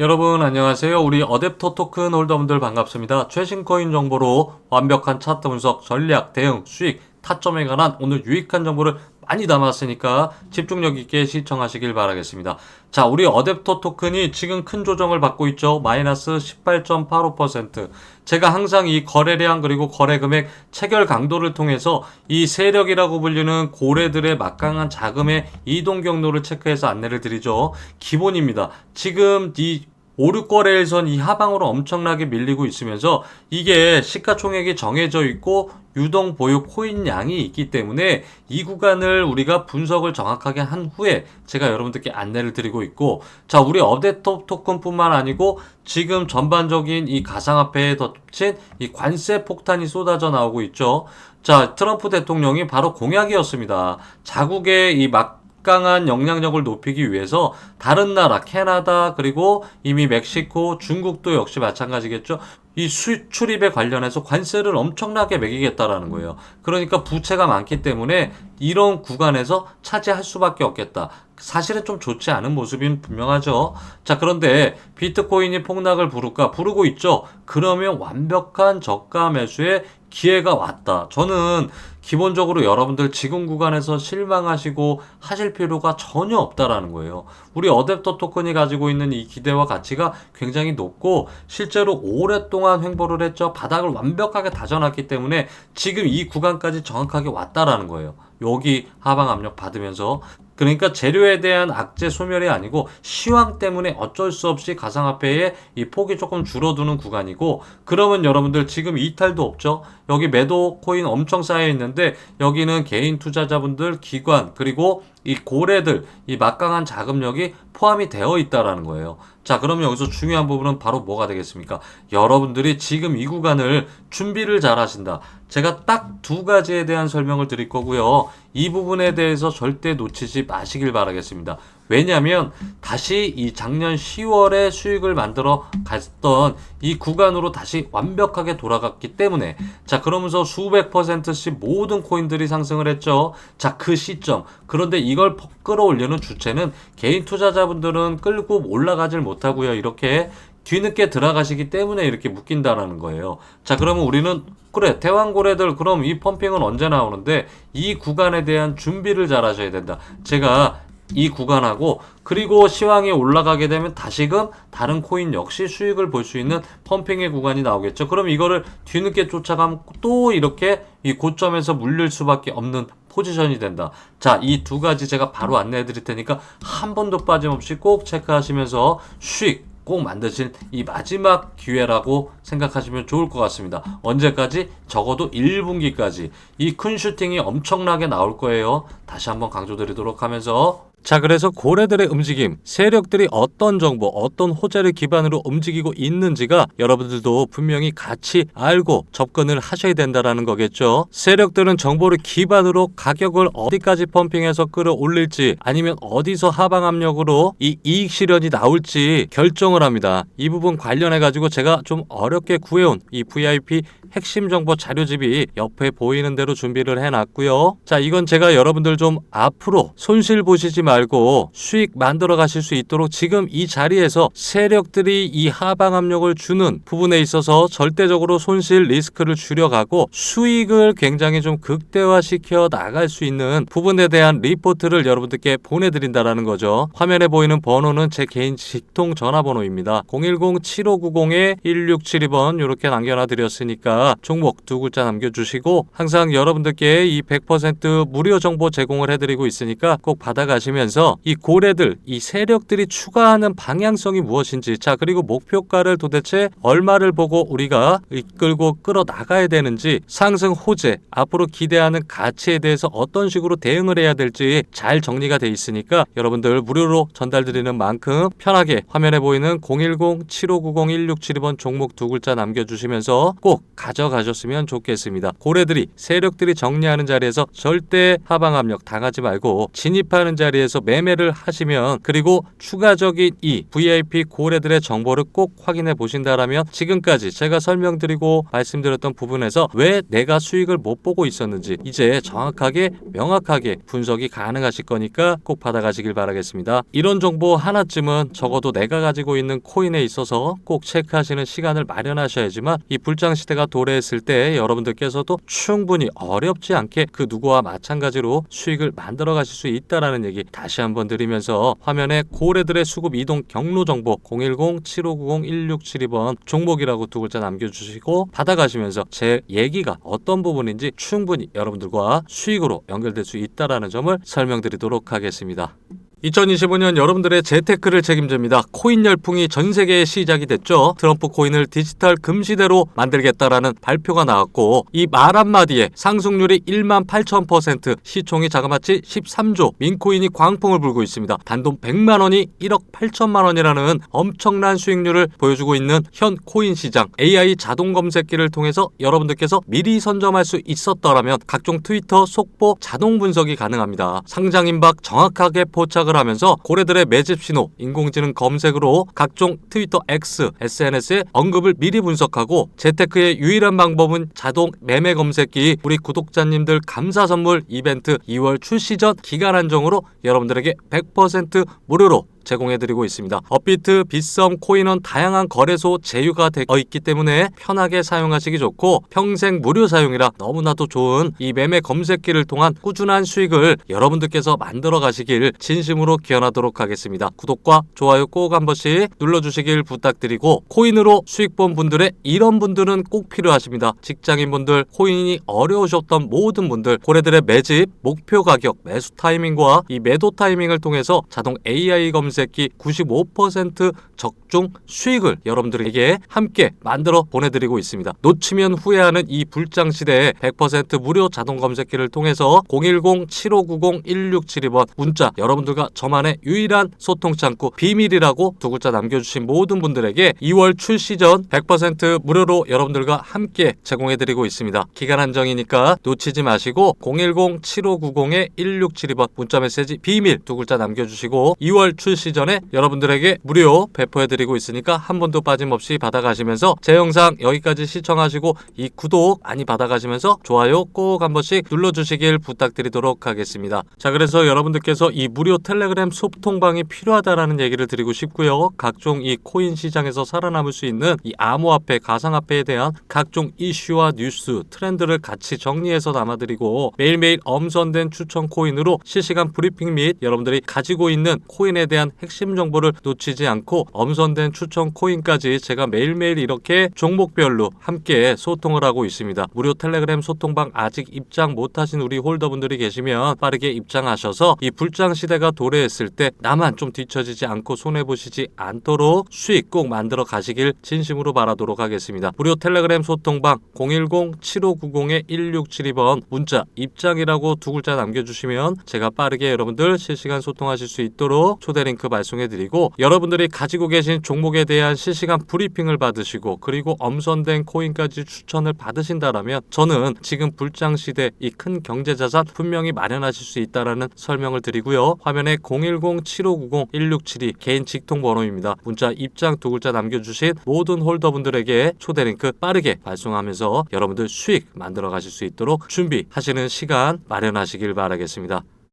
여러분 안녕하세요. 우리 어댑터 토큰 홀더분들 반갑습니다. 최신 코인 정보로 완벽한 차트 분석, 전략, 대응, 수익, 타점에 관한 오늘 유익한 정보를 많이 담았으니까 집중력 있게 시청하시길 바라겠습니다. 자, 우리 어댑터 토큰이 지금 큰 조정을 받고 있죠. 마이너스 18.85%. 제가 항상 이 거래량 그리고 거래 금액 체결 강도를 통해서 이 세력이라고 불리는 고래들의 막강한 자금의 이동 경로를 체크해서 안내를 드리죠. 기본입니다. 지금 이 오류거래에선 이 하방으로 엄청나게 밀리고 있으면서 이게 시가총액이 정해져 있고 유동 보유 코인 양이 있기 때문에 이 구간을 우리가 분석을 정확하게 한 후에 제가 여러분들께 안내를 드리고 있고 자 우리 업데이터 토큰뿐만 아니고 지금 전반적인 이 가상화폐에 덧친 이 관세 폭탄이 쏟아져 나오고 있죠. 자 트럼프 대통령이 바로 공약이었습니다. 자국의 이막 강한 영향력을 높이기 위해서 다른 나라 캐나다 그리고 이미 멕시코 중국도 역시 마찬가지겠죠. 이 수출입에 관련해서 관세를 엄청나게 매기겠다라는 거예요. 그러니까 부채가 많기 때문에 이런 구간에서 차지할 수밖에 없겠다. 사실은 좀 좋지 않은 모습인 분명하죠. 자, 그런데 비트코인이 폭락을 부를까? 부르고 있죠. 그러면 완벽한 저가 매수의 기회가 왔다. 저는 기본적으로 여러분들 지금 구간에서 실망하시고 하실 필요가 전혀 없다라는 거예요. 우리 어댑터 토큰이 가지고 있는 이 기대와 가치가 굉장히 높고 실제로 오랫동안 횡보를 했죠. 바닥을 완벽하게 다져놨기 때문에 지금 이 구간까지 정확하게 왔다라는 거예요. 여기 하방 압력 받으면서 그러니까 재료에 대한 악재 소멸이 아니고 시황 때문에 어쩔 수 없이 가상화폐의 이 폭이 조금 줄어드는 구간이고 그러면 여러분들 지금 이탈도 없죠. 여기 매도 코인 엄청 쌓여 있는데 여기는 개인 투자자분들, 기관 그리고 이 고래들 이 막강한 자금력이 포함이 되어 있다라는 거예요. 자, 그러면 여기서 중요한 부분은 바로 뭐가 되겠습니까? 여러분들이 지금 이 구간을 준비를 잘 하신다. 제가 딱 두 가지에 대한 설명을 드릴 거고요. 이 부분에 대해서 절대 놓치지 마시길 바라겠습니다. 왜냐하면 다시 이 작년 10월에 수익을 만들어 갔던 이 구간으로 다시 완벽하게 돌아갔기 때문에 자 그러면서 수백 퍼센트씩 모든 코인들이 상승을 했죠. 자 그 시점 그런데 이걸 끌어올리는 주체는 개인 투자자분들은 끌고 올라가질 못하고요. 이렇게 뒤늦게 들어가시기 때문에 이렇게 묶인다라는 거예요. 자, 그러면 우리는 그래 대왕고래들 그럼 이 펌핑은 언제 나오는데 이 구간에 대한 준비를 잘 하셔야 된다. 제가 이 구간하고 그리고 시황이 올라가게 되면 다시금 다른 코인 역시 수익을 볼 수 있는 펌핑의 구간이 나오겠죠. 그럼 이거를 뒤늦게 쫓아가면 또 이렇게 이 고점에서 물릴 수밖에 없는 포지션이 된다. 자, 이 두 가지 제가 바로 안내해 드릴 테니까 한 번도 빠짐없이 꼭 체크하시면서 수익 꼭 만드실 이 마지막 기회라고 생각하시면 좋을 것 같습니다. 언제까지? 적어도 1분기까지 이 큰 슈팅이 엄청나게 나올 거예요. 다시 한번 강조드리도록 하면서 자, 그래서 고래들의 움직임, 세력들이 어떤 정보, 어떤 호재를 기반으로 움직이고 있는지가 여러분들도 분명히 같이 알고 접근을 하셔야 된다라는 거겠죠. 세력들은 정보를 기반으로 가격을 어디까지 펌핑해서 끌어올릴지 아니면 어디서 하방 압력으로 이 이익 실현이 나올지 결정을 합니다. 이 부분 관련해 가지고 제가 좀 어렵게 구해온 이 VIP 핵심 정보 자료집이 옆에 보이는 대로 준비를 해놨고요. 자, 이건 제가 여러분들 좀 앞으로 손실 보시지 말고 수익 만들어 가실 수 있도록 지금 이 자리에서 세력들이 이 하방 압력을 주는 부분에 있어서 절대적으로 손실 리스크를 줄여가고 수익을 굉장히 좀 극대화시켜 나갈 수 있는 부분에 대한 리포트를 여러분들께 보내드린다라는 거죠. 화면에 보이는 번호는 제 개인 직통 전화번호입니다. 010-7590-1672번 이렇게 남겨놔 드렸으니까 종목 두 글자 남겨주시고 항상 여러분들께 이 100% 무료 정보 제공을 해드리고 있으니까 꼭 받아가시면서 이 고래들, 이 세력들이 추가하는 방향성이 무엇인지 자 그리고 목표가를 도대체 얼마를 보고 우리가 이끌고 끌어 나가야 되는지 상승 호재 앞으로 기대하는 가치에 대해서 어떤 식으로 대응을 해야 될지 잘 정리가 돼 있으니까 여러분들 무료로 전달드리는 만큼 편하게 화면에 보이는 010-7590-1672번 종목 두 글자 남겨주시면서 꼭 가져가셨으면 좋겠습니다. 고래들이 세력들이 정리하는 자리에서 절대 하방 압력 당하지 말고 진입하는 자리에서 매매를 하시면 그리고 추가적인 이 VIP 고래들의 정보를 꼭 확인해 보신다라면 지금까지 제가 설명드리고 말씀드렸던 부분에서 왜 내가 수익을 못 보고 있었는지 이제 정확하게 명확하게 분석이 가능하실 거니까 꼭 받아가시길 바라겠습니다. 이런 정보 하나쯤은 적어도 내가 가지고 있는 코인에 있어서 꼭 체크하시는 시간을 마련하셔야지만 이 불장 시대가 도 래했을 때 여러분들께서도 충분히 어렵지 않게 그 누구와 마찬가지로 수익을 만들어 가실 수 있다라는 얘기 다시 한번 드리면서 화면에 고래들의 수급 이동 경로 정보 010-7590-1672번 종목이라고 두 글자 남겨주시고 받아가시면서 제 얘기가 어떤 부분인지 충분히 여러분들과 수익으로 연결될 수 있다라는 점을 설명드리도록 하겠습니다. 2025년 여러분들의 재테크를 책임집니다. 코인 열풍이 전 세계에 시작이 됐죠. 트럼프 코인을 디지털 금시대로 만들겠다라는 발표가 나왔고 이 말 한마디에 상승률이 1만 8천 퍼센트, 시총이 자그마치 13조, 민코인이 광풍을 불고 있습니다. 단돈 100만 원이 1억 8천만 원이라는 엄청난 수익률을 보여주고 있는 현 코인 시장. AI 자동 검색기를 통해서 여러분들께서 미리 선점할 수 있었더라면 각종 트위터 속보 자동 분석이 가능합니다. 상장 임박 정확하게 포착을 하면서 고래들의 매집 신호, 인공지능 검색으로 각종 트위터 X, SNS의 언급을 미리 분석하고 재테크의 유일한 방법은 자동 매매 검색기 우리 구독자님들 감사 선물 이벤트 2월 출시 전 기간 한정으로 여러분들에게 100% 무료로 제공해드리고 있습니다. 업비트, 빗썸, 코인원 다양한 거래소 제휴가 되어 있기 때문에 편하게 사용하시기 좋고 평생 무료 사용이라 너무나도 좋은 이 매매 검색기를 통한 꾸준한 수익을 여러분들께서 만들어 가시길 진심으로 기원하도록 하겠습니다. 구독과 좋아요 꼭 한 번씩 눌러주시길 부탁드리고 코인으로 수익 본 분들의 이런 분들은 꼭 필요하십니다. 직장인분들, 코인이 어려우셨던 모든 분들, 고래들의 매집, 목표 가격, 매수 타이밍과 이 매도 타이밍을 통해서 자동 AI 검색 검색기 95% 적중 수익을 여러분들에게 함께 만들어 보내드리고 있습니다. 놓치면 후회하는 이 불장 시대에 100% 무료 자동 검색기를 통해서 010-7590-1672번 문자 여러분들과 저만의 유일한 소통 창구 비밀이라고 두 글자 남겨주신 모든 분들에게 2월 출시 전 100% 무료로 여러분들과 함께 제공해드리고 있습니다. 기간 한정이니까 놓치지 마시고 010-7590-1672번 문자 메시지 비밀 두 글자 남겨주시고 2월 출시 시전에 여러분들에게 무료 배포해드리고 있으니까 한 번도 빠짐없이 받아가시면서 제 영상 여기까지 시청하시고 이 구독 많이 받아가시면서 좋아요 꼭 한 번씩 눌러주시길 부탁드리도록 하겠습니다. 자 그래서 여러분들께서 이 무료 텔레그램 소통방이 필요하다라는 얘기를 드리고 싶고요. 각종 이 코인 시장에서 살아남을 수 있는 이 암호화폐, 가상화폐에 대한 각종 이슈와 뉴스, 트렌드를 같이 정리해서 담아드리고 매일매일 엄선된 추천 코인으로 실시간 브리핑 및 여러분들이 가지고 있는 코인에 대한 핵심 정보를 놓치지 않고 엄선된 추천 코인까지 제가 매일매일 이렇게 종목별로 함께 소통을 하고 있습니다. 무료 텔레그램 소통방 아직 입장 못하신 우리 홀더분들이 계시면 빠르게 입장하셔서 이 불장 시대가 도래했을 때 나만 좀 뒤처지지 않고 손해 보시지 않도록 수익 꼭 만들어 가시길 진심으로 바라도록 하겠습니다. 무료 텔레그램 소통방 010-7590-1672번 문자 입장이라고 두 글자 남겨주시면 제가 빠르게 여러분들 실시간 소통하실 수 있도록 초대 링크 발송해드리고 여러분들이 가지고 계신 종목에 대한 실시간 브리핑을 받으시고 그리고 엄선된 코인까지 추천을 받으신다라면 저는 지금 불장 시대 이 큰 경제 자산 분명히 마련하실 수 있다라는 설명을 드리고요. 화면에 010-7590-1672 개인 직통 번호입니다. 문자 입장 두 글자 남겨주신 모든 홀더분들에게 초대 링크 빠르게 발송하면서 여러분들 수익 만들어 가실 수 있도록 준비하시는 시간 마련하시길 바라겠습니다.